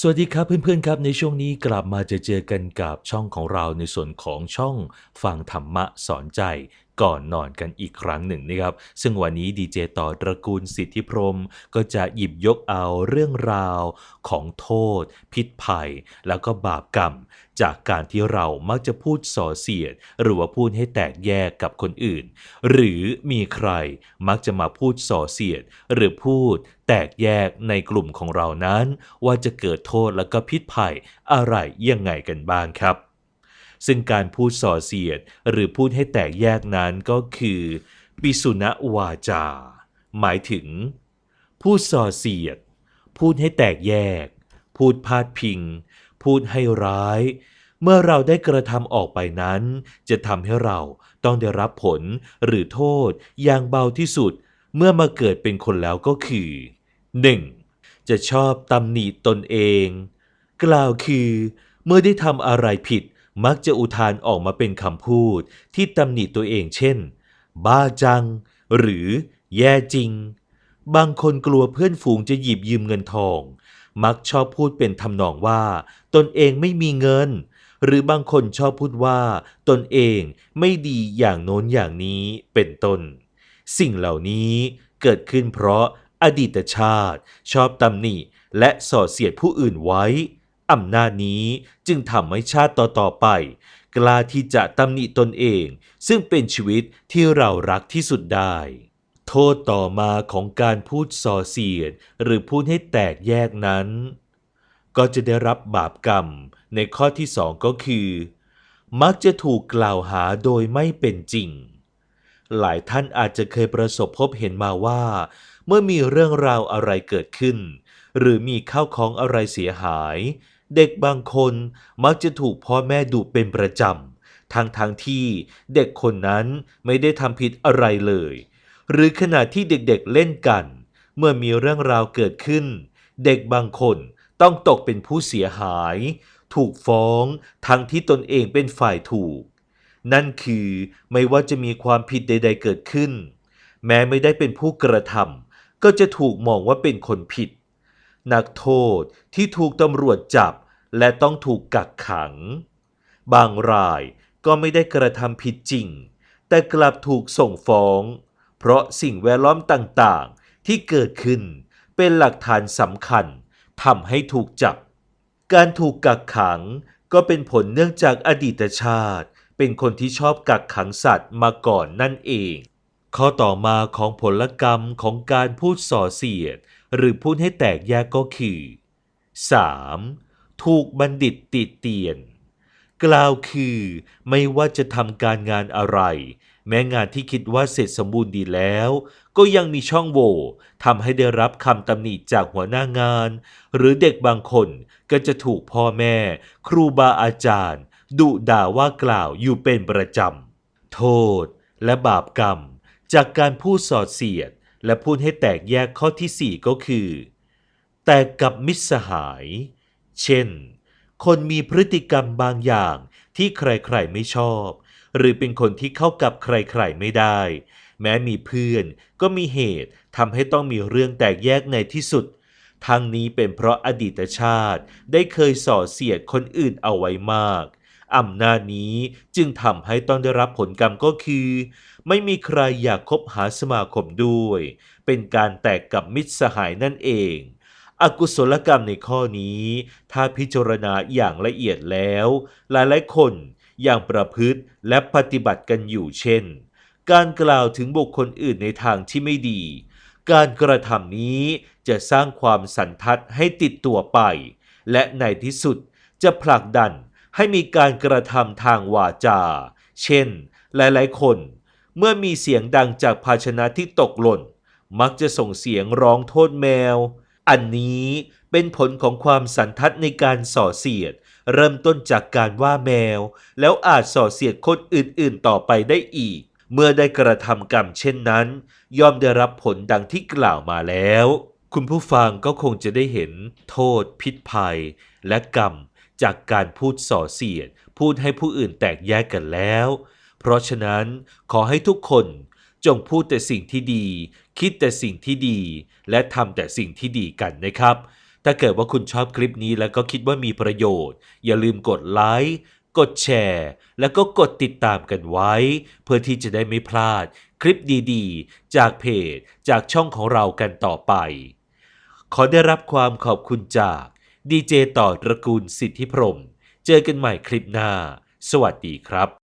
สวัสดีครับเพื่อนๆครับในช่วงนี้กลับมาจะเจอกันกับช่องของเราในส่วนของช่องฟังธรรมะสอนใจ ก่อนนอนกันอีกครั้งหนึ่งนะครับ ซึ่งวันนี้ดีเจต่อตระกูลสิทธิพรม ก็จะหยิบยกเอาเรื่องราวของโทษ พิษภัย แล้วก็บาปกรรม จากการที่เรามักจะพูดส่อเสียด หรือว่าพูดให้แตกแยกกับคนอื่น หรือมีใครมักจะมาพูดส่อเสียด หรือพูดแตกแยกในกลุ่มของเรานั้น ว่าจะเกิดโทษแล้วก็พิษภัยอะไรยังไงกันบ้างครับ ซึ่งการพูดส่อเสียดหรือพูดให้แตกแยกนั้นก็คือ ปิสุณวาจา หมายถึง พูดส่อเสียด พูดให้แตกแยก พูดพาดพิง พูดให้ร้าย เมื่อเราได้กระทำออกไปนั้น จะทำให้เราต้องได้รับผลหรือโทษอย่างเบาที่สุด เมื่อมาเกิดเป็นคนแล้วก็คือ 1. จะชอบตำหนิตนเอง กล่าวคือ เมื่อได้ทำอะไรผิด มักจะอุทานออกมาเป็นคำพูดที่ตำหนิตัวเองเช่น บ้าจัง หรือแย่จริง บางคนกลัวเพื่อนฝูงจะหยิบยืมเงินทอง มักชอบพูดเป็นทำนองว่า ตนเองไม่มีเงิน หรือบางคนชอบพูดว่า ตนเองไม่ดีอย่างโน้นอย่างนี้เป็นต้น สิ่งเหล่านี้เกิดขึ้นเพราะอดีตชาติ ชอบตำหนิและส่อเสียดผู้อื่นไว้ อำนาจนี้จึงทำให้ชาติต่อๆไป กล้าที่จะตำหนิตนเอง ซึ่งเป็นชีวิตที่เรารักที่สุดได้ โทษต่อมาของการพูดส่อเสียด หรือพูดให้แตกแยกนั้น ก็จะได้รับบาปกรรมในข้อที่สองก็คือ มักจะถูกกล่าวหาโดยไม่เป็นจริง หลายท่านอาจจะเคยประสบพบเห็นมาว่า เมื่อมีเรื่องราวอะไรเกิดขึ้น หรือมีข้าวของอะไรเสียหาย เด็กบางคนมักจะถูกพ่อแม่ดุเป็นประจำทั้งทางๆที่เด็กคนนั้นไม่ได้ทำผิดอะไรเลย หรือขณะที่เด็กๆเล่นกัน เมื่อมีเรื่องราวเกิดขึ้น เด็กบางคนต้องตกเป็นผู้เสียหาย ถูกฟ้องทั้งที่ตนเองเป็นฝ่ายถูก นั่นคือไม่ว่าจะมีความผิดใด ๆ เกิดขึ้น แม้ไม่ได้เป็นผู้กระทำก็จะถูกมองว่าเป็นคนผิด นักโทษที่ถูกตำรวจจับและต้องถูกกักขัง บางรายก็ไม่ได้กระทำผิดจริง แต่กลับถูกส่งฟ้อง เพราะสิ่งแวดล้อมต่างๆ ที่เกิดขึ้นเป็นหลักฐานสำคัญทำให้ถูกจับ การถูกกักขังก็เป็นผลเนื่องจากอดีตชาติ เป็นคนที่ชอบกักขังสัตว์มาก่อนนั่นเอง ข้อต่อมาของผลกรรมของการพูดส่อเสียด หรือพูดให้แตกแยกก็คือ 3. ถูกบัณฑิตติเตียน กล่าวคือไม่ว่าจะทำการงานอะไร แม้งานที่คิดว่าเสร็จสมบูรณ์ดีแล้ว ก็ยังมีช่องโหว่ทำให้ได้รับคำตำหนิจากหัวหน้างาน หรือเด็กบางคนก็จะถูกพ่อแม่ ครูบาอาจารย์ ดุด่าว่ากล่าวอยู่เป็นประจำ โทษและบาปกรรม จากการพูดสอดเสียด และพูดให้แตกแยกข้อที่ 4 ก็คือ แต่กับมิตรสหาย เช่น คนมีพฤติกรรมบางอย่างที่ใครๆไม่ชอบ หรือเป็นคนที่เข้ากับใครๆไม่ได้ แม้มีเพื่อนก็มีเหตุทำให้ต้องมีเรื่องแตกแยกในที่สุดทั้งนี้เป็นเพราะอดีตชาติได้เคยส่อเสียดคนอื่นเอาไว้มาก อำนาจนี้จึงทำให้ต้องได้รับผลกรรมก็คือ ไม่มีใครอยากคบหาสมาคมด้วย เป็นการแตกกับมิตรสหายนั่นเอง อกุศลกรรมในข้อนี้ ถ้าพิจารณาอย่างละเอียดแล้ว หลายๆคนยังประพฤติและปฏิบัติกันอยู่เช่น การกล่าวถึงบุคคลอื่นในทางที่ไม่ดี การกระทำนี้จะสร้างความสันทัดให้ติดตัวไป และในที่สุดจะผลักดัน ให้มีการกระทำทางวาจา เช่น หลายๆ คน เมื่อมีเสียงดังจากภาชนะที่ตกหล่น มักจะส่งเสียงร้องโทษแมว อันนี้เป็นผลของความสันทัดในการส่อเสียด เริ่มต้นจากการว่าแมว แล้วอาจส่อเสียดคนอื่นๆ ต่อไปได้อีก เมื่อได้กระทำกรรมเช่นนั้น ย่อมได้รับผลดังที่กล่าวมาแล้ว คุณผู้ฟังก็คงจะได้เห็น โทษ พิษภัย และกรรม จากการพูดส่อเสียด พูดให้ผู้อื่นแตกแยกกันแล้ว เพราะฉะนั้นขอให้ทุกคนจงพูดแต่สิ่งที่ดี คิดแต่สิ่งที่ดี และทำแต่สิ่งที่ดีกันนะครับ ถ้าเกิดว่าคุณชอบคลิปนี้แล้วก็คิดว่ามีประโยชน์ อย่าลืมกดไลค์กดแชร์ แล้วก็กดติดตามกันไว้ เพื่อที่จะได้ไม่พลาด คลิปดีๆ จากเพจ จากช่องของเรากันต่อไป ขอได้รับความขอบคุณจาก ดีเจต่อตระกูลสิทธิพรม เจอกันใหม่คลิปหน้า สวัสดีครับ